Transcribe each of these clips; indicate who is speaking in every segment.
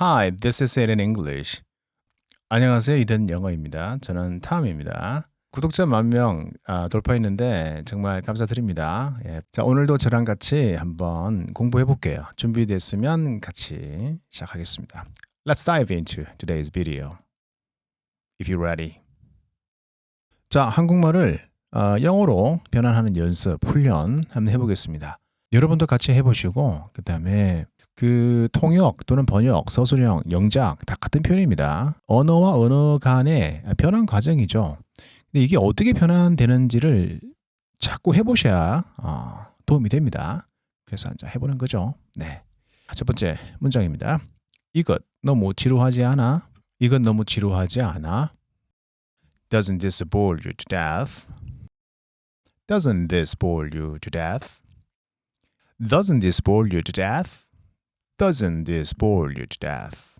Speaker 1: Hi, this is Eden English. 안녕하세요. 이든 영어입니다. 저는 탐입니다. 구독자 만명 아, 돌파했는데 정말 감사드립니다. 예. 자, 오늘도 저랑 같이 한번 공부해 볼게요. 준비됐으면 같이 시작하겠습니다. Let's dive into today's video. If you're ready. 자, 한국말을 어, 영어로 변환하는 연습, 훈련 한번 해보겠습니다. 여러분도 같이 해보시고 그 다음에 그 통역 또는 번역, 서술형, 영작 다 같은 표현입니다. 언어와 언어 간의 변환 과정이죠. 근데 이게 어떻게 변환되는지를 자꾸 해보셔야 어, 도움이 됩니다. 그래서 이제 해보는 거죠. 네. 첫 번째 문장입니다. 이것 너무 지루하지 않아? 이것 너무 지루하지 않아? Doesn't this bore you to death? Doesn't this bore you to death? Doesn't this bore you to death? Doesn't this bore you to death?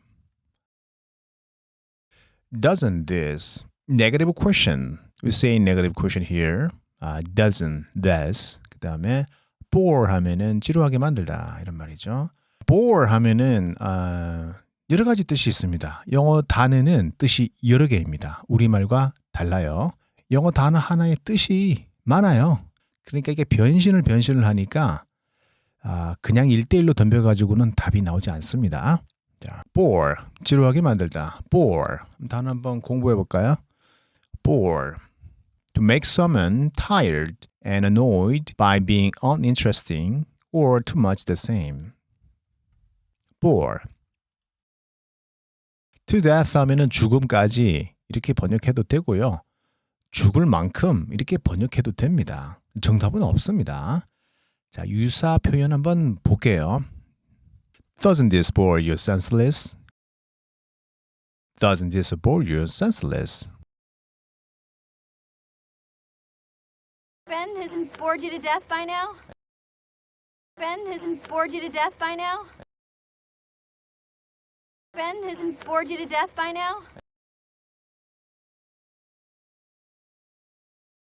Speaker 1: Doesn't this negative question? We say negative question here. Uh, doesn't this 그 다음에 bore 하면은 지루하게 만들다 이런 말이죠. bore 하면은 아, 여러 가지 뜻이 있습니다. 영어 단어는 뜻이 여러 개입니다. 우리말과 달라요. 영어 단어 하나의 뜻이 많아요. 그러니까 이게 변신을 변신을 하니까 아, 그냥 1대1로 덤벼가지고는 답이 나오지 않습니다. 자, bore, 지루하게 만들다. bore, 단어 한번 공부해 볼까요? bore, to make someone tired and annoyed by being uninteresting or too much the same. bore. to death 하면은 죽음까지 이렇게 번역해도 되고요. 죽을 만큼 이렇게 번역해도 됩니다. 정답은 없습니다. 자, 유사 표현 한번 볼게요. Doesn't this bore you senseless? Doesn't this bore you senseless?
Speaker 2: Ben hasn't bored you to death by now? Ben hasn't bored you to death by now? Ben hasn't bored you to death by now?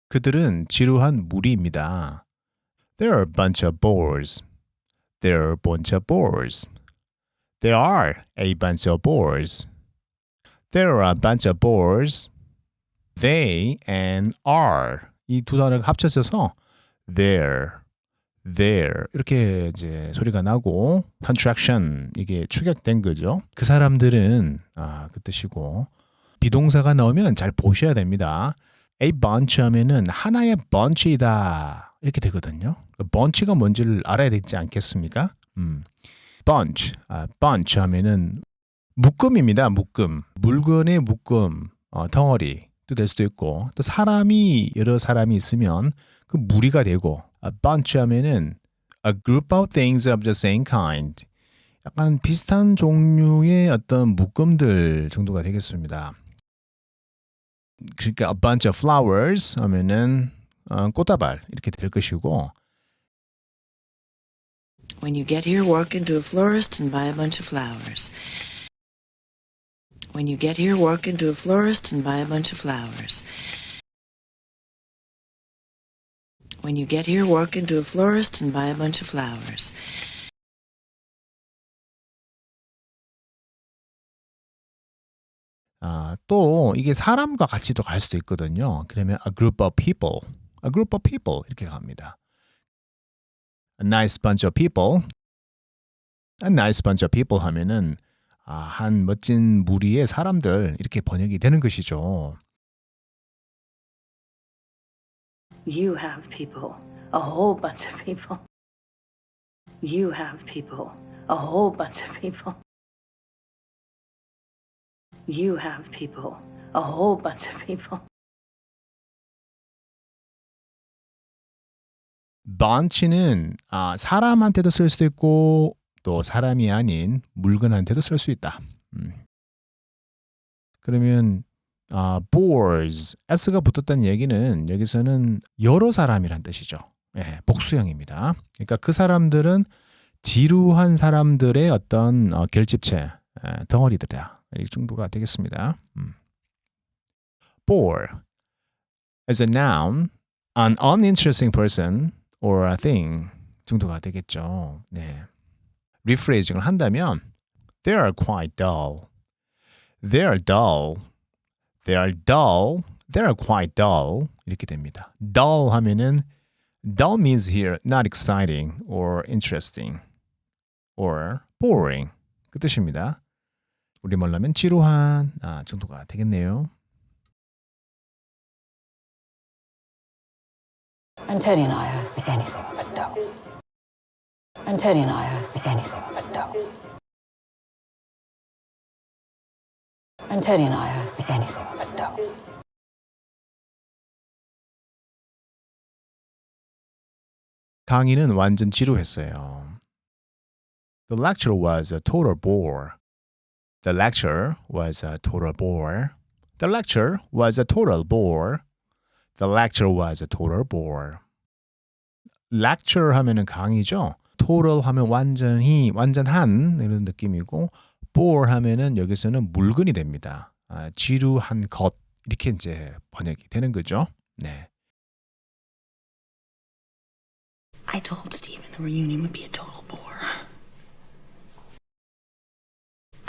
Speaker 1: 그들은 지루한 무리입니다. There are a bunch of bores. There are a bunch of bores. There are a bunch of bores. There are a bunch of bores. They and are 이 두 단어가 합쳐져서 there, there 이렇게 이제 소리가 나고 contraction 이게 축약된 거죠. 그 사람들은 아, 그 뜻이고 비동사가 나오면 잘 보셔야 됩니다. A bunch 하면은 하나의 bunch이다 이렇게 되거든요. 그 bunch가 뭔지를 알아야 되지 않겠습니까? 음. bunch, 아, bunch 하면은 묶음입니다. 묶음, 물건의 묶음, 어, 덩어리도 될 수도 있고 또 사람이 여러 사람이 있으면 그 무리가 되고 a bunch 하면은 a group of things of the same kind. 약간 비슷한 종류의 어떤 묶음들 정도가 되겠습니다. 그러니까 a bunch of flowers 하면은 어, 꽃다발 이렇게 될 것이고
Speaker 3: When you get here, walk into a florist and buy a bunch of flowers. When you get here, walk into a florist and buy a bunch of flowers. When you get here, walk into a florist and buy a bunch of flowers.
Speaker 1: 아, 또 이게 사람과 같이도 갈 수도 있거든요. 그러면 a group of people, a group of people 이렇게 갑니다. A nice bunch of people, a nice bunch of people 하면은 아, 한 멋진 무리의 사람들 이렇게 번역이 되는 것이죠.
Speaker 4: You have people, a whole bunch of people. You have people, a whole bunch of people. You have people, a whole bunch of people.
Speaker 1: bunch는 아, 사람한테도 쓸 수도 있고 또 사람이 아닌 물건한테도 쓸 수 있다. 음. 그러면 아, bores, s가 붙었다는 얘기는 여기서는 여러 사람이란 뜻이죠. 예, 복수형입니다. 그러니까 그 사람들은 지루한 사람들의 어떤 어, 결집체, 에, 덩어리들이다. 이 정도가 되겠습니다. 음. bore as a noun, an uninteresting person or a thing 정도가 되겠죠. 네. 리프레이징을 한다면 They are quite dull. They are dull. They are dull. They are quite dull. 이렇게 됩니다. Dull 하면은 dull means here not exciting or interesting or boring 그 뜻입니다. 우리말로 하면 지루한 아, 정도가 되겠네요.
Speaker 5: I anything but I anything but I anything but.
Speaker 1: 강의는 완전 지루했어요. The lecture was a total bore. The lecture was a total bore. The lecture was a total bore. The lecture was a total bore. lecture 하면은 강의죠. total 하면 완전히 완전한 이런 느낌이고 bore 하면은 여기서는 물건이 됩니다. 아, 지루한 것 이렇게 이제 번역이 되는 거죠. 네.
Speaker 6: I told Steven the reunion would be a total bore.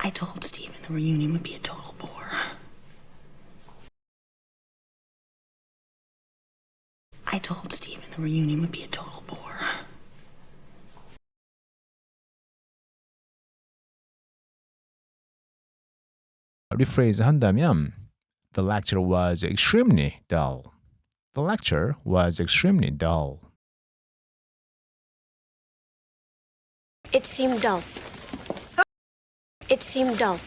Speaker 6: I told Steven the reunion would be a total bore. I told Steven the reunion would be a total bore.
Speaker 1: rephrase 한다면 The lecture was extremely dull. The lecture was extremely dull.
Speaker 7: It seemed dull. It seemed dull.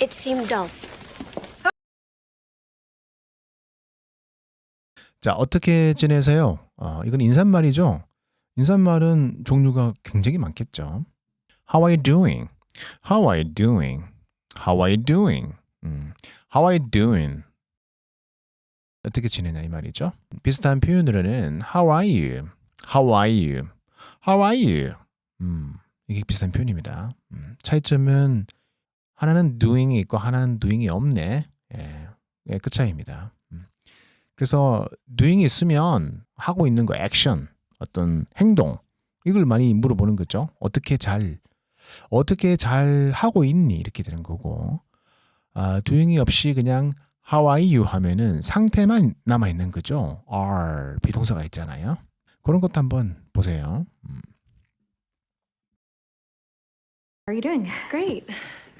Speaker 7: It seemed dull.
Speaker 1: 자, 어떻게 지내세요? 어, 이건 인사말이죠. 인사말은 종류가 굉장히 많겠죠. How are you doing? How are you doing? How are you doing? 음, How are you doing? 어떻게 지내냐 이 말이죠. 비슷한 표현으로는 How are you? How are you? How are you? 음, 이게 비슷한 표현입니다. 음, 차이점은 하나는 doing이 있고 하나는 doing이 없네. 예, 예, 그 차이입니다. 음. 그래서 doing이 있으면 하고 있는 거 액션, 어떤 행동 이걸 많이 물어보는 거죠. 어떻게 잘 어떻게 잘 하고 있니 이렇게 되는 거고 아, doing이 없이 그냥 how are you 하면은 상태만 남아 있는 거죠. are 비동사가 있잖아요. 그런 것도 한번 보세요. 음.
Speaker 2: How are you doing?
Speaker 8: Great.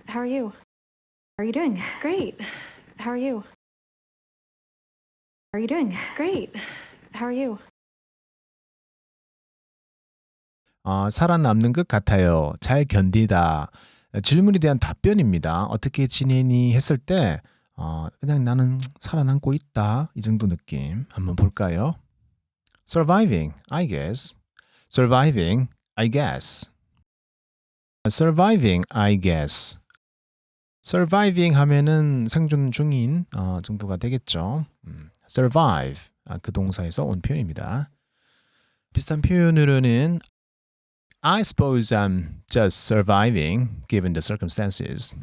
Speaker 8: How are you?
Speaker 2: How are you doing?
Speaker 8: Great. How are you?
Speaker 2: How are you doing?
Speaker 8: Great. How are you?
Speaker 1: 어, 살아남는 것 같아요. 잘 견디다. 질문에 대한 답변입니다. 어떻게 지내니 했을 때 어, 그냥 나는 살아남고 있다. 이 정도 느낌 한번 볼까요? Surviving, I guess. Surviving, I guess. Surviving, I guess. Surviving 하면은 생존 중인 어, 정도가 되겠죠. 음, survive, 아, 그 동사에서 온 표현입니다. 비슷한 표현으로는 I suppose I'm just surviving given the circumstances.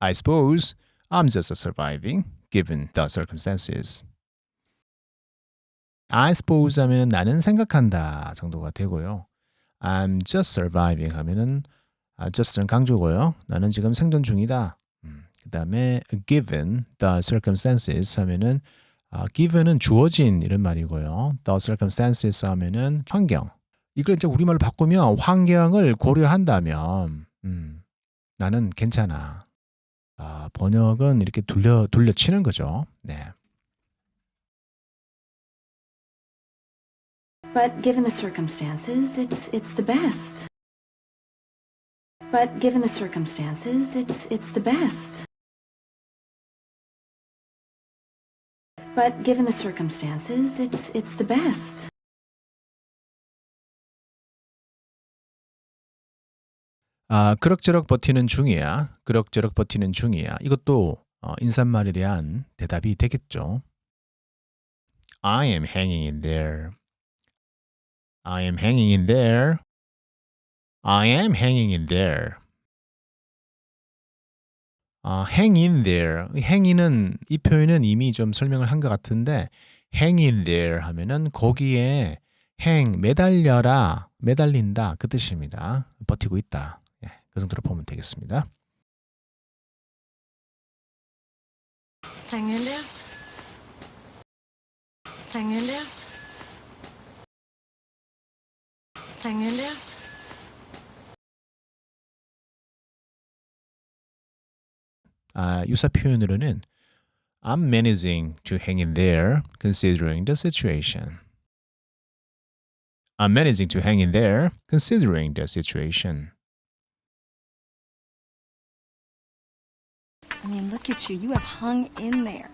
Speaker 1: I suppose I'm just surviving given the circumstances. I suppose 하면 나는 생각한다 정도가 되고요. I'm just surviving 하면은 아, just는 강조고요. 나는 지금 생존 중이다. 음, 그 다음에 given the circumstances 하면은 아, given은 주어진 이런 말이고요. the circumstances 하면은 환경. 이걸 이제 우리말로 바꾸면 환경을 고려한다면 음, 나는 괜찮아. 아, 번역은 이렇게 둘려 둘려치는 거죠. 네.
Speaker 9: But given the circumstances, it's it's the best. But given the circumstances, it's it's the best. But given the circumstances, it's it's the best.
Speaker 1: 아, 그럭저럭 버티는 중이야. 그럭저럭 버티는 중이야. 이것도 어, 인사말에 대한 대답이 되겠죠. I am hanging in there. I am hanging in there. I am hanging in there. 아, hang in there. hang인은 이 표현은 이미 좀 설명을 한 것 같은데 hang in there 하면은 거기에 hang 매달려라, 매달린다 그 뜻입니다. 버티고 있다. 예, 그 정도로 보면 되겠습니다.
Speaker 8: Hang in there. Hang in there. Hang in there.
Speaker 1: 아, 유사 표현으로는 I'm managing to hang in there considering the situation. I'm managing to hang in there considering the situation.
Speaker 6: I mean, look at you. You have hung in there.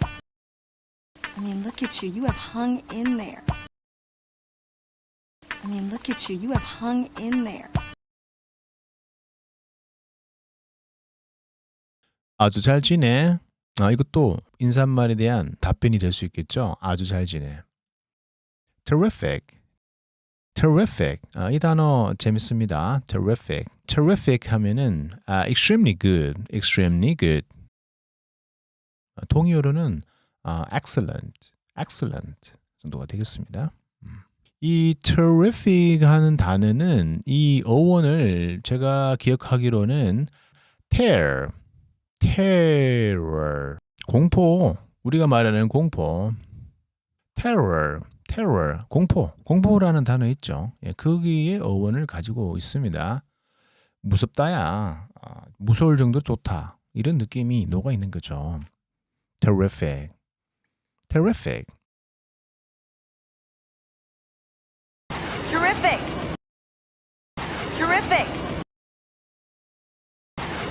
Speaker 6: I mean, look at you. You have hung in there. I mean, look at you. You have hung in there.
Speaker 1: 아주 잘 지내. 아, 이것도 인사말에 대한 답변이 될 수 있겠죠. 아주 잘 지내. terrific. terrific. 아, 이 단어 재밌습니다. terrific. terrific 하면은 아, extremely good, extremely good. 아, 동의어로는 아, excellent, excellent 정도가 되겠습니다. 음. 이 terrific 하는 단어는 이 어원을 제가 기억하기로는 tear, terror, 공포, 우리가 말하는 공포, terror, terror, 공포, 공포라는 단어 있죠. 예, 거기에 어원을 가지고 있습니다. 무섭다야, 아, 무서울 정도 좋다 이런 느낌이 녹아 있는 거죠. terrific.
Speaker 2: Terrific! Terrific!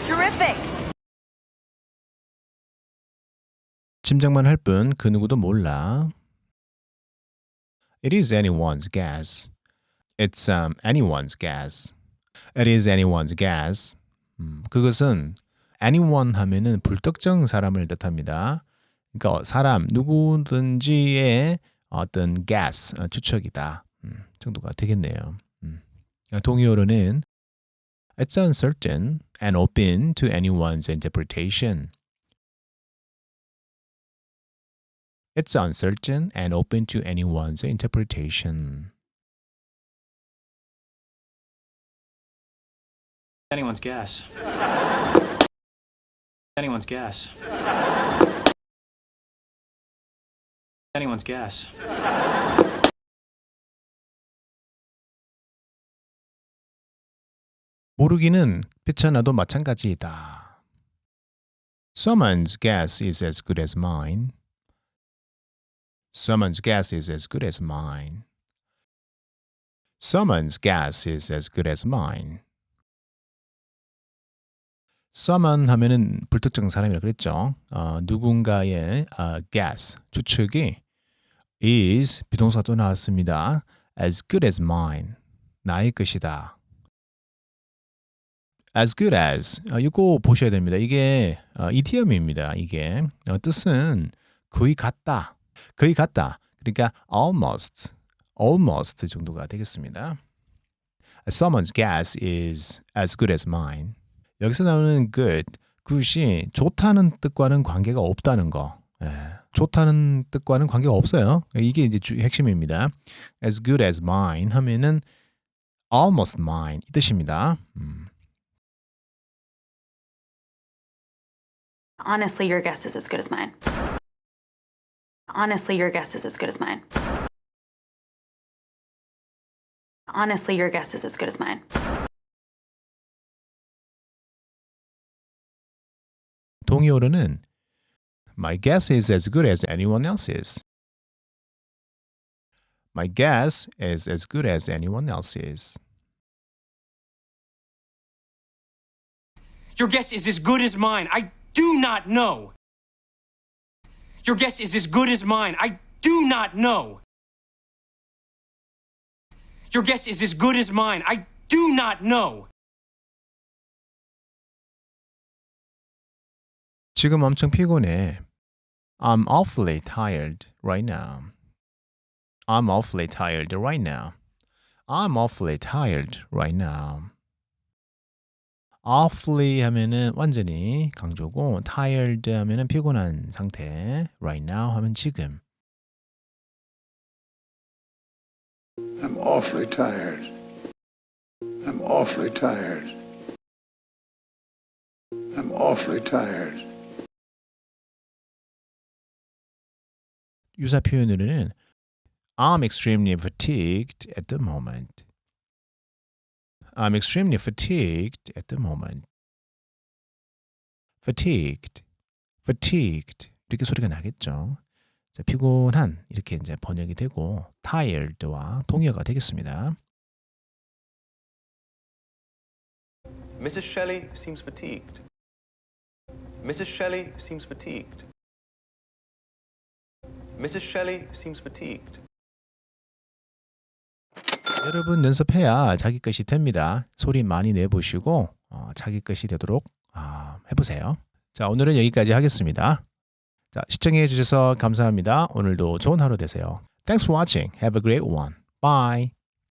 Speaker 2: Terrific!
Speaker 1: 짐작만 할 뿐 그 누구도 몰라. It is anyone's guess. It's um, anyone's guess. It is anyone's guess. 음, 그것은 anyone 하면은 불특정 사람을 뜻합니다. 그러니까 사람 누구든지의 어떤 guess 어, 추측이다 음, 정도가 되겠네요. 음. 동의어로는 It's uncertain and open to anyone's interpretation. It's uncertain and open to anyone's interpretation.
Speaker 10: Anyone's guess. Anyone's guess. Anyone's guess.
Speaker 1: 모르기는 비천나도 마찬가지이다. Someone's guess is as good as mine. Someone's guess is as good as mine. Someone's guess is as good as mine. someone 하면은 불특정 사람이라 그랬죠. 어, 누군가의 어, guess 추측이 is 비동사가 또 나왔습니다. as good as mine 나의 것이다. as good as 어, 이거 보셔야 됩니다. 이게 어, idiom입니다. 이게 어, 뜻은 거의 같다, 거의 같다. 그러니까 almost, almost 정도가 되겠습니다. Someone's guess is as good as mine. 여기서 나오는 good, good이 좋다는 뜻과는 관계가 없다는 거. 예, 좋다는 뜻과는 관계가 없어요. 이게 이제 주, 핵심입니다. As good as mine 하면은 almost mine 이 뜻입니다. 음.
Speaker 9: Honestly, your guess is as good as mine. Honestly, your guess is as good as mine. Honestly, your guess is as good as mine.
Speaker 1: 동의어로는 My guess is as good as anyone else's. My guess is as good as anyone else's.
Speaker 10: Your guess is as good as mine. I do not know. Your guess is as good as mine. I do not know. Your guess is as good as mine. I do not know.
Speaker 1: 지금 엄청 피곤해. I'm awfully tired right now. I'm awfully tired right now. I'm awfully tired right now. Awfully 하면은 완전히 강조고 tired 하면은 피곤한 상태. right now 하면 지금.
Speaker 11: I'm awfully tired. I'm awfully tired. I'm awfully tired.
Speaker 1: 유사 표현으로는 I'm extremely fatigued at the moment. I'm extremely fatigued at the moment. fatigued, fatigued 이렇게 소리가 나겠죠. 자, 피곤한 이렇게 이제 번역이 되고 tired와 동의어가 되겠습니다.
Speaker 12: Mrs. Shelley seems fatigued. Mrs. Shelley seems fatigued. Mrs. Shelley seems fatigued.
Speaker 1: 여러분 연습해야 자기 것이 됩니다. 소리 많이 내보시고 어, 자기 것이 되도록 아, 해보세요. 자 오늘은 여기까지 하겠습니다. 자 시청해 주셔서 감사합니다. 오늘도 좋은 하루 되세요. Thanks for watching. Have a great one. Bye.